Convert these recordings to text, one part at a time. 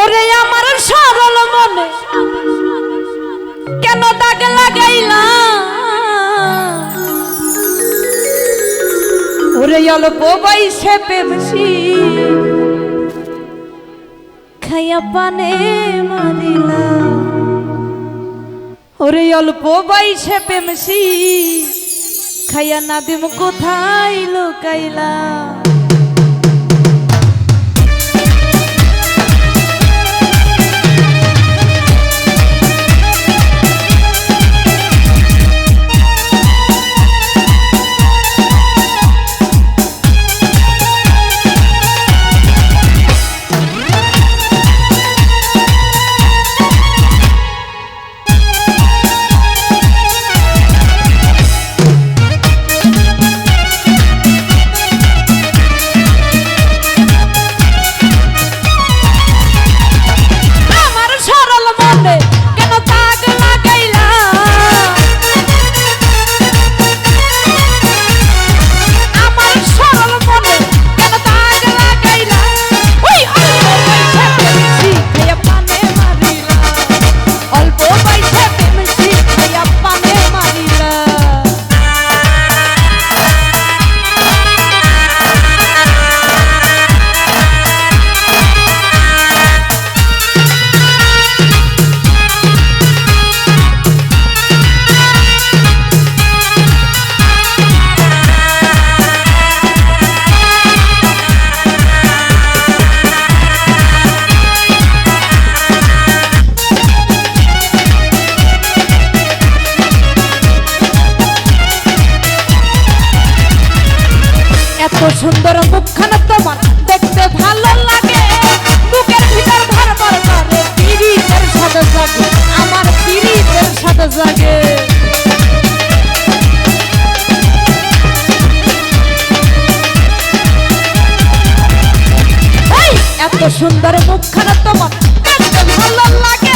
ওরে আমার সরল মনে। কেন দাগ লাগাইলাম ওরে অল্প বয়সে পেপসি খাইয়া পানে মারিলাম ওরে অল্প বয়সে পেমসি খাইয়া নাদিম কোথায় লোকাইলাম সুন্দর মুখখান তোমার দেখতে ভালো লাগে। বুকের ভিতর ভর ভর করে সাথে জাগে, আমার পিড়িতের সাথে জাগে। এত সুন্দর মুখখান তোমার দেখতে ভালো লাগে।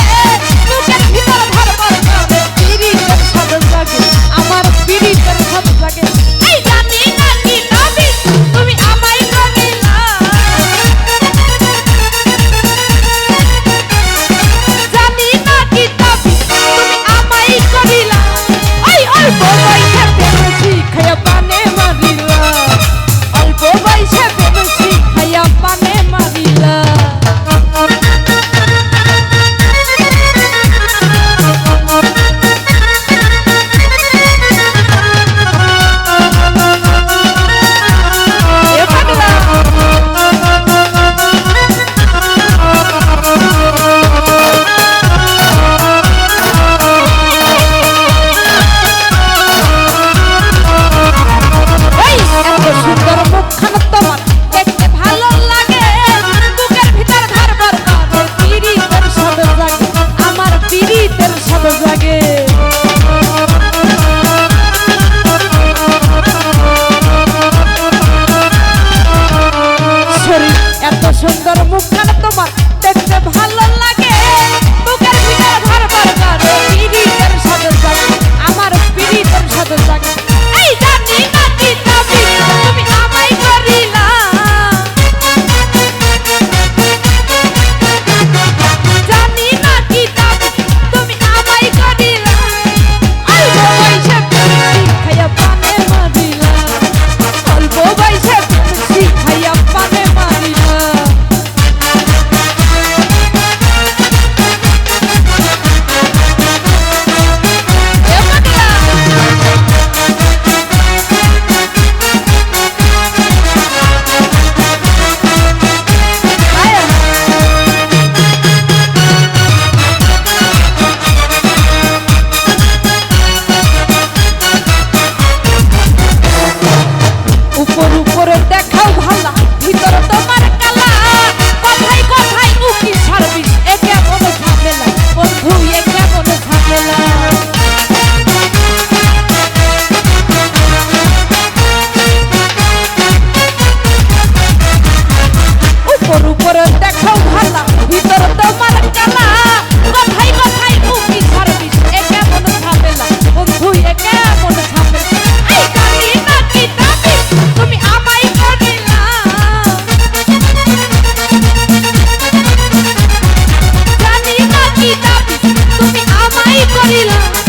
করিলাম।